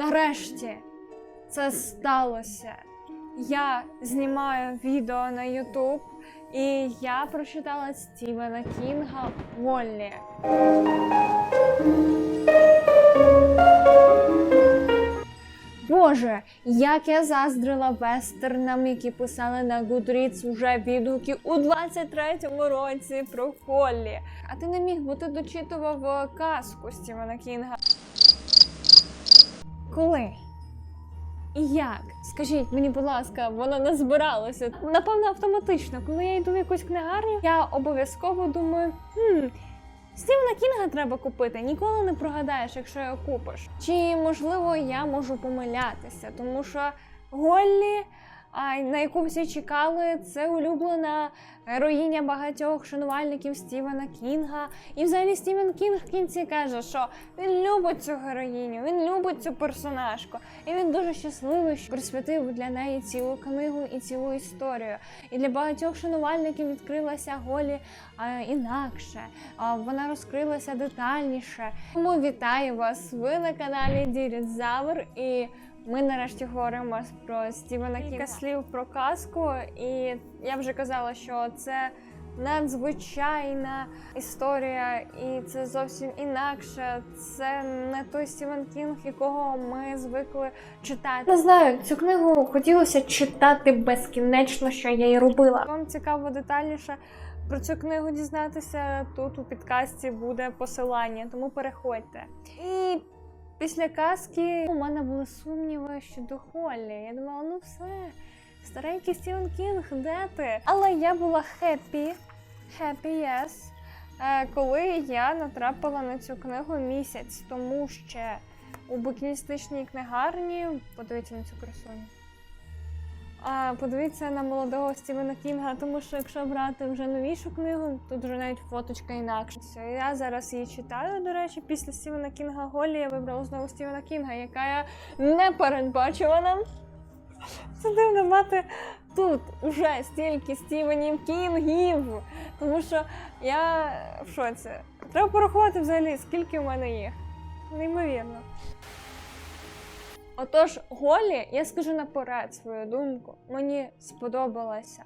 Нарешті це сталося. Я знімаю відео на YouTube, і я прочитала Стівена Кінга Воллі. Боже, як я заздрила вестернам, які писали на Goodreads уже відгуки у 23-му році про Холлі. А ти не міг, бо ти дочитував е, казку Стівена Кінга. Коли? І як? Скажіть мені, будь ласка, воно не збиралося. Напевно, автоматично. Коли я йду в якусь книгарню, я обов'язково думаю, хм, Стівена Кінга треба купити. Ніколи не прогадаєш, якщо його купиш. Чи можливо я можу помилятися, тому що Голлі, на яку всі чекали, це улюблена героїня багатьох шанувальників Стівена Кінга. І взагалі Стівен Кінг в кінці каже, що він любить цю героїню, він любить цю персонажку. І він дуже щасливий, що присвятив для неї цілу книгу і цілу історію. І для багатьох шанувальників відкрилася Голі інакше. Вона розкрилася детальніше. Тому вітаю вас! Ви на каналі Дірізавр і. Ми нарешті говоримо про Стівена Кілька слів про казку, і я вже казала, що це надзвичайна історія, і це зовсім інакше. Це не той Стівен Кінг, якого ми звикли читати. Не знаю, цю книгу хотілося читати безкінечно, що я і робила. Вам цікаво детальніше про цю книгу дізнатися. Тут у підкасті буде посилання, тому переходьте. І Після казки у мене були сумніви щодо Холлі. Я думала, ну все, старенький Стівен Кінг, де ти? Але я була хеппі, хеппі е, коли я натрапила на цю книгу місяць, тому ще у букіністичній книгарні, подивіться на цю красуню. А подивіться на молодого Стівена Кінга, тому що якщо брати вже новішу книгу, тут вже навіть фоточка інакша. Все, Я зараз її читаю. До речі, після Стівена Кінга Голі я вибрала знову Стівена Кінга, яка я не передбачувана. Це дивно мати тут уже стільки Стівенів Кінгів. Тому що я в шоці. Треба порахувати взагалі, скільки в мене їх. Неймовірно. Отож, Голі, я скажу наперед свою думку, мені сподобалася.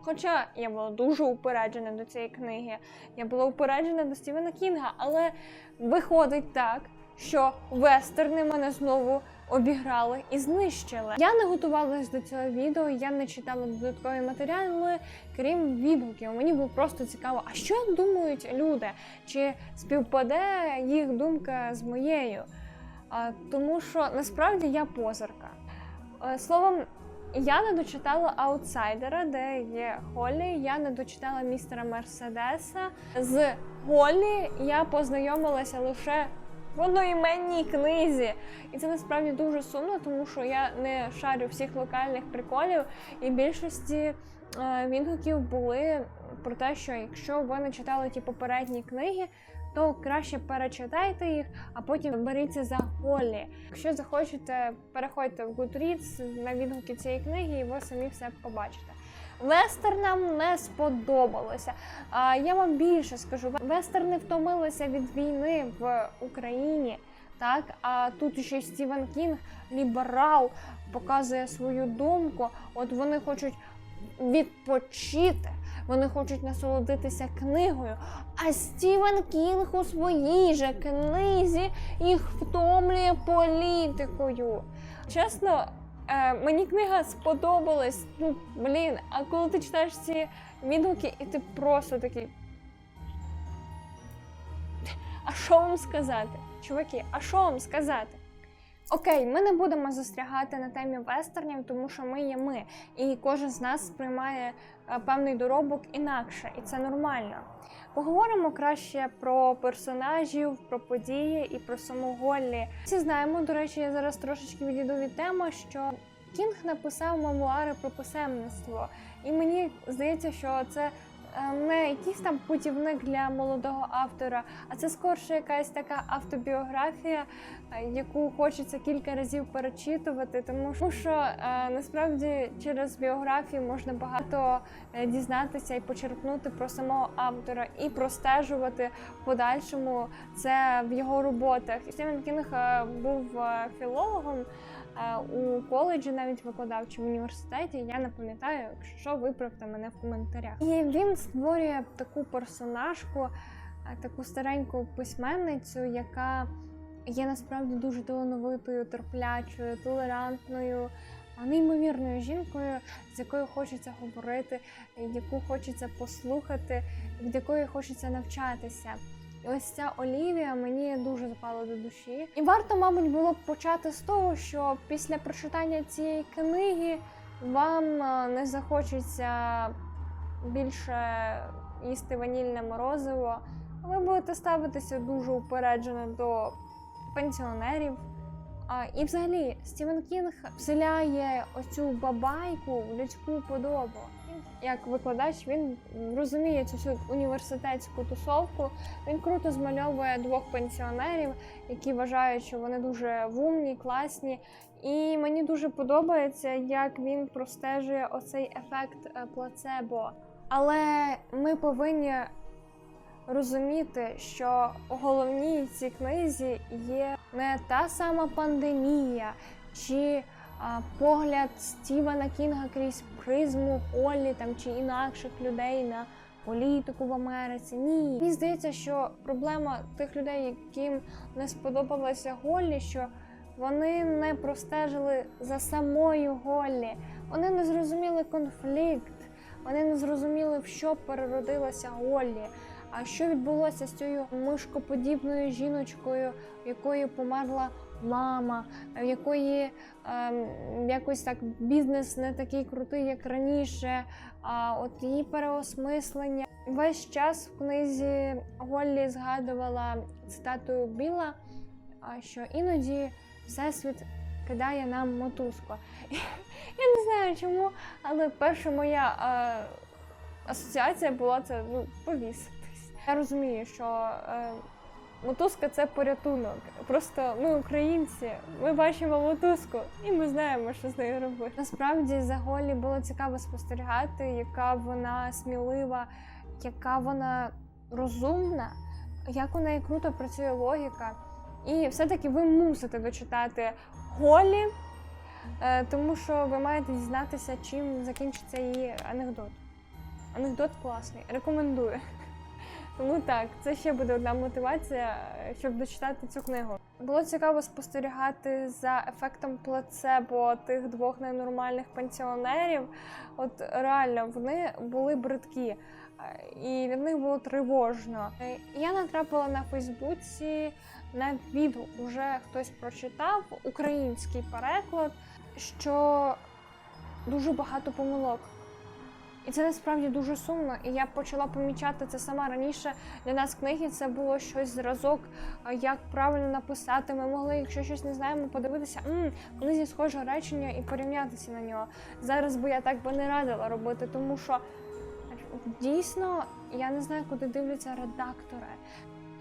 Хоча я була дуже упереджена до цієї книги, я була упереджена до Стівена Кінга, але виходить так, що вестерни мене знову обіграли і знищили. Я не готувалась до цього відео, я не читала додаткові матеріали, крім відгуків. Мені було просто цікаво, а що думають люди? Чи співпаде їх думка з моєю? Тому що насправді я позерка. Е, Словом, я не дочитала аутсайдера, де є Холлі. Я не дочитала містера Мерседеса. З Голлі я познайомилася лише в одноіменній книзі. І це насправді дуже сумно, тому що я не шарю всіх локальних приколів, і більшості е, відгуків були про те, що якщо ви не читали ті попередні книги, то краще перечитайте їх, а потім беріться за Голлі. Якщо захочете, переходьте в Goodreads на відгуки цієї книги, і ви самі все побачите. Вестернам не сподобалося. А я вам більше скажу, вестерни втомилися від війни в Україні. Так, а тут ще Стівен Кінг, ліберал, показує свою думку. От вони хочуть відпочити, вони хочуть насолодитися книгою. А Стівен Кінг у своїй же книзі їх втомлює політикою. Чесно, е, мені книга сподобалась. Ну, блін, а коли ти читаєш ці відгуки, і ти просто такий. А що вам сказати? Чуваки, а що вам сказати? Окей, ми не будемо застрягати на темі вестернів, тому що ми є ми, і кожен з нас сприймає е, певний доробок інакше, і це нормально. Поговоримо краще про персонажів, про події і про саму. Всі знаємо, до речі, я зараз трошечки відійду від теми, що Кінг написав мемуари про писемництво, і мені здається, що це не якийсь там путівник для молодого автора, а це скорше якась така автобіографія, е, яку хочеться кілька разів перечитувати, тому що- е, насправді через біографію можна багато е, дізнатися і почерпнути про самого автора і простежувати в подальшому це в його роботах. Стівен Кінг був філологом. У коледжі навіть викладав чи в університеті, я не пам'ятаю, якщо що, виправте мене в коментарях. І він створює таку персонажку, е, таку стареньку письменницю, яка є насправді дуже талановитою, терплячою, толерантною, неймовірною жінкою, з якою хочеться говорити, яку хочеться послухати, від якої хочеться навчатися. І ось ця Олівія мені дуже запала до душі. І варто, мабуть, було б почати з того, що після прочитання цієї книги вам не захочеться більше їсти ванільне морозиво. Ви будете ставитися дуже упереджено до пенсіонерів. А, і взагалі Стівен Кінг вселяє оцю бабайку в людську подобу. Як викладач він розуміє цю університетську тусовку. Він круто змальовує двох пенсіонерів, які вважають, що вони дуже вумні, класні. І мені дуже подобається, як він простежує оцей ефект е, плацебо. Але ми повинні розуміти, що головній цій книзі є не та сама пандемія чи а, погляд Стівена Кінга крізь призму Оллі там чи інакших людей на політику в Америці. Ні, мені здається, що проблема тих людей, яким не сподобалася Голлі, що вони не простежили за самою Голлі, вони не зрозуміли конфлікт, вони не зрозуміли, в що переродилася Голлі. А що відбулося з цією мишкоподібною жіночкою, в якої померла мама, в якої ем, якось так бізнес не такий крутий, як раніше, а от її переосмислення. Весь час в книзі Голлі згадувала цитатою Біла, що іноді всесвіт кидає нам мотузку. Я не знаю чому, але перша моя е, асоціація була це ну, повіситись. Я розумію, що е, мотузка це порятунок. Просто ми українці, ми бачимо мотузку і ми знаємо, що з нею робити. Насправді за Голі було цікаво спостерігати, яка вона смілива, яка вона розумна, як у неї круто працює логіка. І все-таки ви мусите дочитати Голі, е, тому що ви маєте дізнатися, чим закінчиться її анекдот. Анекдот класний, рекомендую. Тому так, це ще буде одна мотивація, е, щоб дочитати цю книгу. Було цікаво спостерігати за ефектом плацебо тих двох ненормальних пенсіонерів. От реально вони були бридкі, і від них було тривожно. Е, Я натрапила на Фейсбуці на відео, вже хтось прочитав український переклад, що дуже багато помилок. І це насправді дуже сумно. І я почала помічати це сама раніше. Для нас книги це було щось зразок, як правильно написати. Ми могли, якщо щось не знаємо, подивитися м в книзі схоже речення і порівнятися на нього. Зараз би я так би не радила робити, тому що дійсно я не знаю, куди дивляться редактори.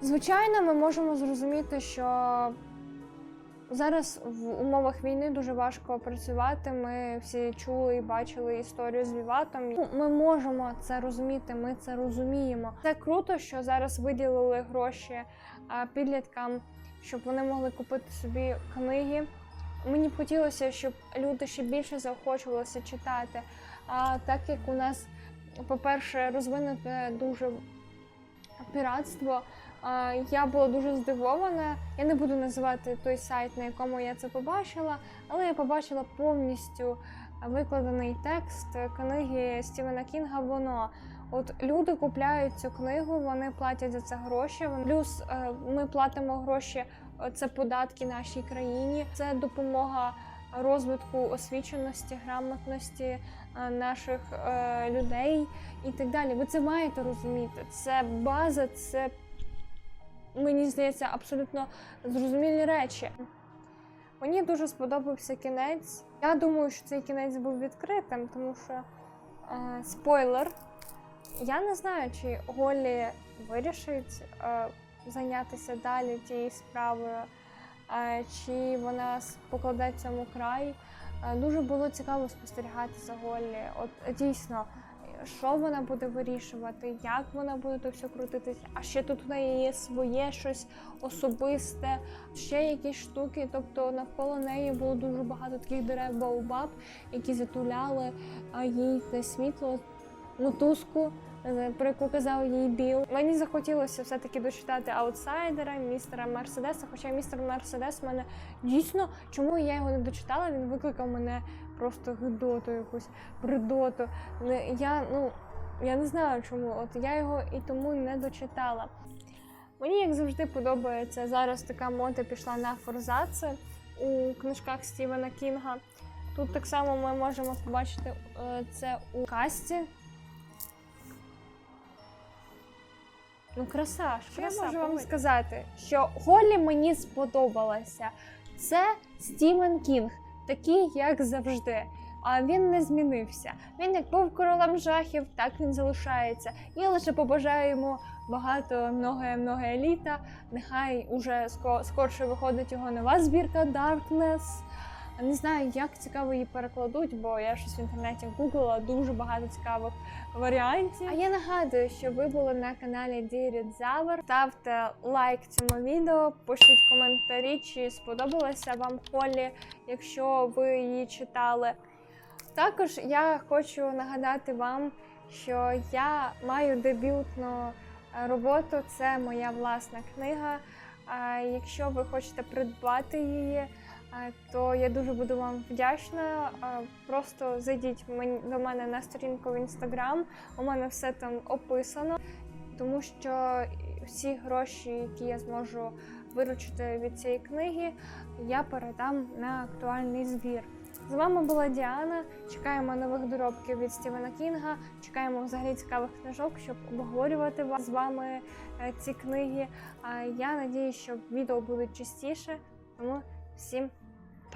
Звичайно, ми можемо зрозуміти, що Зараз в умовах війни дуже важко працювати. Ми всі чули і бачили історію з Віватом. Ну, Ми можемо це розуміти, ми це розуміємо. Це круто, що зараз виділили гроші підліткам, щоб вони могли купити собі книги. Мені б хотілося, щоб люди ще більше заохочувалися читати. А так як у нас, по-перше, розвинуте дуже піратство. Я була дуже здивована. Я не буду називати той сайт, на якому я це побачила, але я побачила повністю викладений текст книги Стівена Кінга. Воно от люди купляють цю книгу, вони платять за це гроші. Плюс е, ми платимо гроші. Це податки нашій країні, це допомога розвитку освіченості, грамотності наших е, людей і так далі. Ви це маєте розуміти. Це база, це мені здається, абсолютно зрозумілі речі. Мені дуже сподобався кінець. Я думаю, що цей кінець був відкритим, тому що е, спойлер. Я не знаю, чи Голлі вирішить е, зайнятися далі тією справою, е, чи вона покладе цьому край. Е, дуже було цікаво спостерігати за Голлі. От е, дійсно, е, що вона буде вирішувати, як вона буде то все крутитись. А ще тут в неї є своє щось особисте, ще якісь штуки. Тобто навколо неї було дуже багато таких дерев баобаб, які затуляли їй те світло, мотузку, е, про яку казав їй Біл. Мені захотілося все-таки дочитати аутсайдера, містера Мерседеса. Хоча містер Мерседес мене дійсно, чому я його не дочитала, він викликав мене просто гидоту, якусь бредоту. Я ну я не знаю чому. От я його і тому не дочитала. Мені, як завжди, подобається зараз така мода пішла на форзаци у книжках Стівена Кінга. Тут так само ми можемо побачити е, це у касті. Ну, краса. Що Краса, я можу вам сказати? Що Голлі мені сподобалася. Це Стівен Кінг, такий, як завжди. А він не змінився. Він як був королем жахів, так він залишається. Я лише побажаю йому багато многое многое літа. Нехай уже ско- скорше виходить його нова збірка Darkness. Не знаю, як цікаво її перекладуть, бо я щось в інтернеті гуглила дуже багато цікавих варіантів. А я нагадую, що ви були на каналі Дірід Завер. Ставте лайк цьому відео, пишіть коментарі, чи сподобалася вам Холлі, якщо ви її читали. Також я хочу нагадати вам, що я маю дебютну роботу. Це моя власна книга. Якщо ви хочете придбати її, то я дуже буду вам вдячна. Просто зайдіть до мене на сторінку в інстаграм. У мене все там описано, тому що всі гроші, які я зможу виручити від цієї книги, я передам на актуальний збір. З вами була Діана. Чекаємо нових доробків від Стівена Кінга. Чекаємо взагалі цікавих книжок, щоб обговорювати з вами е, ці книги. Я надію, що відео будуть частіше. Тому всім